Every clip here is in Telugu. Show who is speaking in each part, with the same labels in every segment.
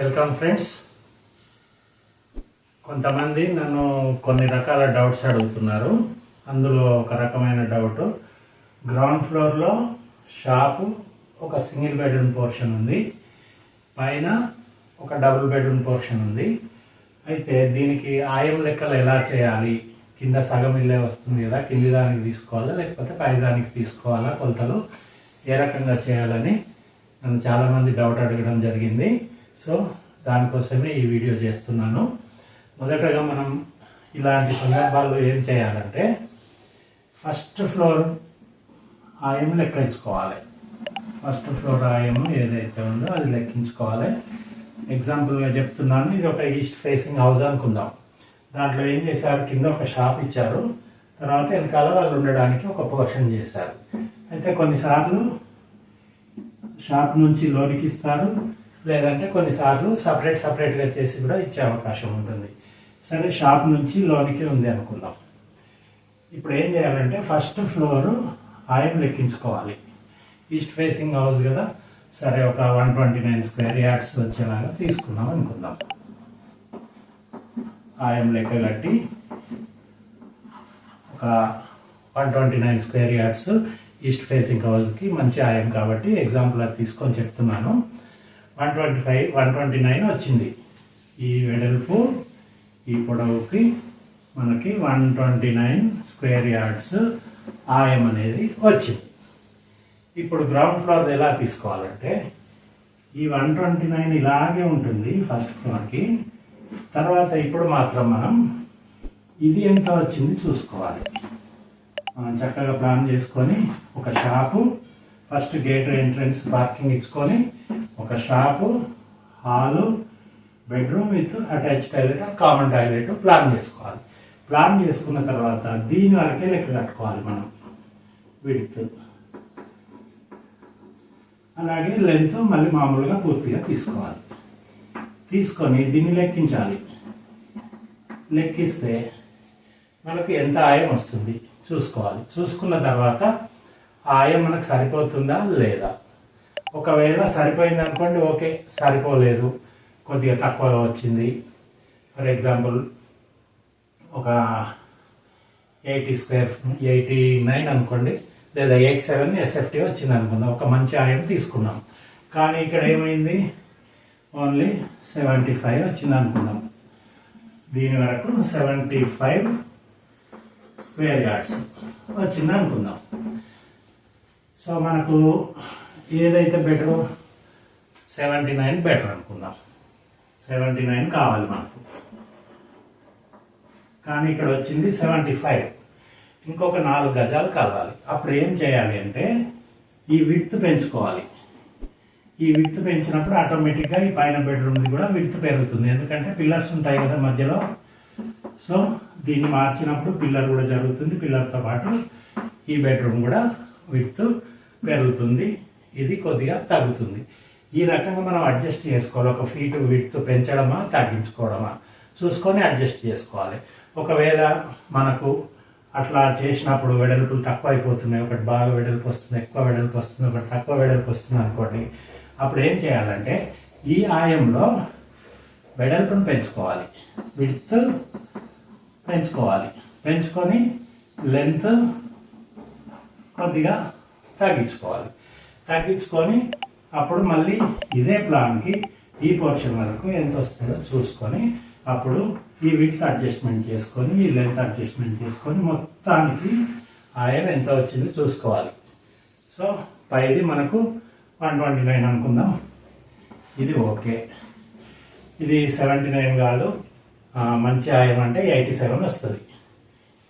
Speaker 1: వెల్కమ్ ఫ్రెండ్స్ కొంతమంది నన్ను కొన్ని రకాల డౌట్స్ అడుగుతున్నారు. అందులో ఒక రకమైన డౌట్ గ్రౌండ్ ఫ్లోర్లో షాపు ఒక సింగిల్ బెడ్రూమ్ పోర్షన్ ఉంది. పైన ఒక డబుల్ బెడ్రూమ్ పోర్షన్ ఉంది. అయితే దీనికి ఆయం లెక్కలు ఎలా చేయాలి? కింద సగం ఇల్లే వస్తుంది కదా కింది దానికి తీసుకోవాలా లేకపోతే పై దానికి తీసుకోవాలా కొలతలు ఏ రకంగా చేయాలని నన్ను చాలామంది డౌట్ అడగడం జరిగింది. సో దానికోసమే ఈ వీడియో చేస్తున్నాను. మొదటగా మనం ఇలాంటి సందర్భాల్లో ఏం చేయాలంటే ఫస్ట్ ఫ్లోర్ ఆయం లెక్కించుకోవాలి. ఫస్ట్ ఫ్లోర్ ఆయం ఏదైతే ఉందో అది లెక్కించుకోవాలి. ఎగ్జాంపుల్గా చెప్తున్నాను ఇది ఒక ఈస్ట్ ఫేసింగ్ హౌస్ అనుకుందాం. దాంట్లో ఏం చేశారు? కింద ఒక షాప్ ఇచ్చారు. తర్వాత వెనకాల వాళ్ళు ఉండడానికి ఒక పోర్షన్ చేశారు. అయితే కొన్నిసార్లు షాప్ నుంచి లోనికి ఇస్తారు. లేదంటే కొన్నిసార్లు సపరేట్ సపరేట్గా చేసి కూడా ఇచ్చే అవకాశం ఉంటుంది. సరే షాప్ నుంచి లోనికి ఉంది అనుకుందాం. ఇప్పుడు ఏం చేయాలంటే ఫస్ట్ ఫ్లోర్ ఆయం లెక్కించుకోవాలి. ఈస్ట్ ఫేసింగ్ హౌస్ కదా. సరే ఒక one twenty nine square yards వచ్చేలాగా తీసుకున్నాం అనుకుందాం. ఆయం లెక్క కట్టి ఒక one twenty nine square yards east facing హౌస్కి మంచి ఆయం కాబట్టి ఎగ్జాంపుల్ అది తీసుకొని చెప్తున్నాను. One twenty five one twenty nine వచ్చింది. ఈ వెడల్పు ఈ పొడవుకి మనకి one twenty nine square yards ఆయం అనేది వచ్చింది. ఇప్పుడు గ్రౌండ్ ఫ్లోర్ ఎలా తీసుకోవాలంటే ఈ వన్ ట్వంటీ నైన్ ఇలాగే ఉంటుంది ఫస్ట్ ఫ్లోర్కి. తర్వాత ఇప్పుడు మాత్రం మనం ఇది ఎంత వచ్చింది చూసుకోవాలి. మనం చక్కగా ప్లాన్ చేసుకొని ఒక shop first gate entrance parking ఇచ్చుకొని ఒక shop hall bedroom with attach toilet common toilet plan చేసుకోవాలి. ప్లాన్ చేసుకున్న తర్వాత దీని వరకే లెక్క కట్టుకోవాలి మనం విడ్త్. అలాగే లెంత్ మళ్ళీ మామూలుగా పూర్తిగా తీసుకోవాలి. తీసుకొని దీన్ని లెక్కించాలి. లెక్కిస్తే మనకు ఎంత ఆయం వస్తుంది? చూసుకోవాలి. చూసుకున్న తర్వాత ఆయం మనకు సరిపోతుందా లేదా? ఒకవేళ సరిపోయింది అనుకోండి ఓకే సరిపోలేదు. కొద్దిగా తక్కువగా వచ్చింది. ఫర్ ఎగ్జాంపుల్ ఒక ఎయిటీ స్క్వేర్ ఎయిటీ నైన్ అనుకోండి లేదా ఎయిట్ సెవెన్ ఎస్ఎఫ్టీ వచ్చింది అనుకుందాం. ఒక మంచి ఆయం తీసుకున్నాం. కానీ ఇక్కడ ఏమైంది? ఓన్లీ సెవెంటీ ఫైవ్ వచ్చింది అనుకుందాం. దీని వరకు సెవెంటీ ఫైవ్ స్క్వేర్ యార్డ్స్ వచ్చింది అనుకుందాం. సో మనకు ఏదైతే బెటర్ సెవెంటీ నైన్ బెటర్ అనుకుందాం. సెవెంటీ నైన్ కావాలి మనకు. కానీ ఇక్కడ వచ్చింది సెవెంటీ ఫైవ్ ఇంకొక నాలుగు గజాలు కలవాలి. అప్పుడు ఏం చేయాలి అంటే ఈ విడ్త్ పెంచుకోవాలి. ఈ విడ్త్ పెంచినప్పుడు ఆటోమేటిక్గా ఈ పైన బెడ్రూమ్ది కూడా విడ్త్ పెరుగుతుంది. ఎందుకంటే పిల్లర్స్ ఉంటాయి కదా మధ్యలో. సో దీన్ని మార్చినప్పుడు పిల్లర్ కూడా జరుగుతుంది. పిల్లర్తో పాటు ఈ బెడ్రూమ్ కూడా విడ్త్ పెరుగుతుంది. ఇది కొద్దిగా తగ్గుతుంది. ఈ రకంగా మనం అడ్జస్ట్ చేసుకోవాలి. ఒక ఫీట్ విడ్త్ పెంచడమా తగ్గించుకోవడమా? చూసుకొని అడ్జస్ట్ చేసుకోవాలి. ఒకవేళ మనకు అట్లా చేసినప్పుడు వెడల్పులు తక్కువ అయిపోతున్నాయి ఒకటి బాగా వెడల్పు వస్తుంది ఎక్కువ వెడల్పు వస్తుంది ఒకటి తక్కువ వెడల్పు వస్తుంది అనుకోండి అప్పుడు ఏం చేయాలంటే ఈ ఆయంలో వెడల్పును పెంచుకోవాలి. విడ్త్ పెంచుకోవాలి. పెంచుకొని లెంత్ కొద్దిగా తగ్గించుకోవాలి. తగ్గించుకొని అప్పుడు మళ్ళీ ఇదే ప్లాన్కి ఈ పోర్షన్ వరకు ఎంత వస్తుందో చూసుకొని అప్పుడు ఈ విడ్త్ అడ్జస్ట్మెంట్ చేసుకొని ఈ లెంత్ అడ్జస్ట్మెంట్ చేసుకొని మొత్తానికి ఆయం ఎంత వచ్చిందో చూసుకోవాలి. సో పైది మనకు వన్ ట్వంటీ నైన్ అనుకుందాం. ఇది ఓకే. ఇది సెవెంటీ నైన్ కాదు. మంచి ఆయం అంటే ఎయిటీ సెవెన్ వస్తుంది.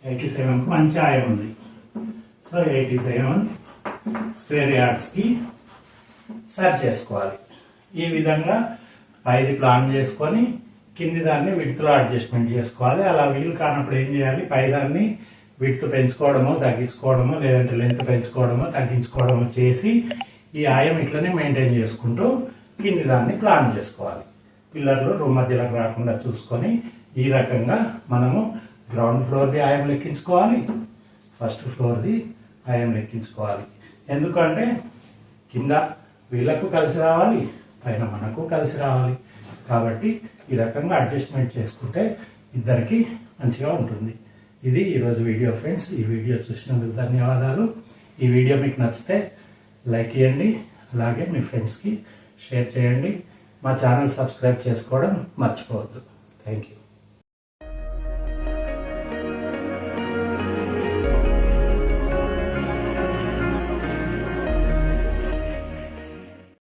Speaker 1: ఎయిటీ సెవెన్కి మంచి ఆయం ఉంది. సో ఎయిటీ సెవెన్ స్క్వేర్ యార్డ్స్కి సరి చేసుకోవాలి. ఈ విధంగా పైది ప్లాన్ చేసుకొని కింది దాన్ని విడుతులో అడ్జస్ట్మెంట్ చేసుకోవాలి. అలా వీలు కానప్పుడు ఏం చేయాలి? పైదాన్ని విడుతు పెంచుకోవడమో తగ్గించుకోవడమో లేదంటే లెంత్ పెంచుకోవడమో తగ్గించుకోవడమో చేసి ఈ ఆయం ఇట్లనే మెయింటైన్ చేసుకుంటూ కింది దాన్ని ప్లాన్ చేసుకోవాలి. పిల్లర్లు రూమ్ మధ్యలోకి రాకుండా చూసుకొని ఈ రకంగా మనము గ్రౌండ్ ఫ్లోర్ది ఆయం లెక్కించుకోవాలి. ఫస్ట్ ఫ్లోర్ది ఆయం లెక్కించుకోవాలి. ఎందుకంటే కింద వీళ్ళకు కలిసి రావాలి పైన మనకు కలిసి రావాలి. కాబట్టి ఈ రకంగా అడ్జస్ట్మెంట్ చేసుకుంటే ఇద్దరికి మంచిగా ఉంటుంది. ఇది ఈరోజు వీడియో ఫ్రెండ్స్. ఈ వీడియో చూసినందుకు ధన్యవాదాలు. ఈ వీడియో మీకు నచ్చితే లైక్ చేయండి అలాగే మీ ఫ్రెండ్స్కి షేర్ చేయండి. మా ఛానల్ సబ్స్క్రైబ్ చేసుకోవడం మర్చిపోవద్దు. Thank you.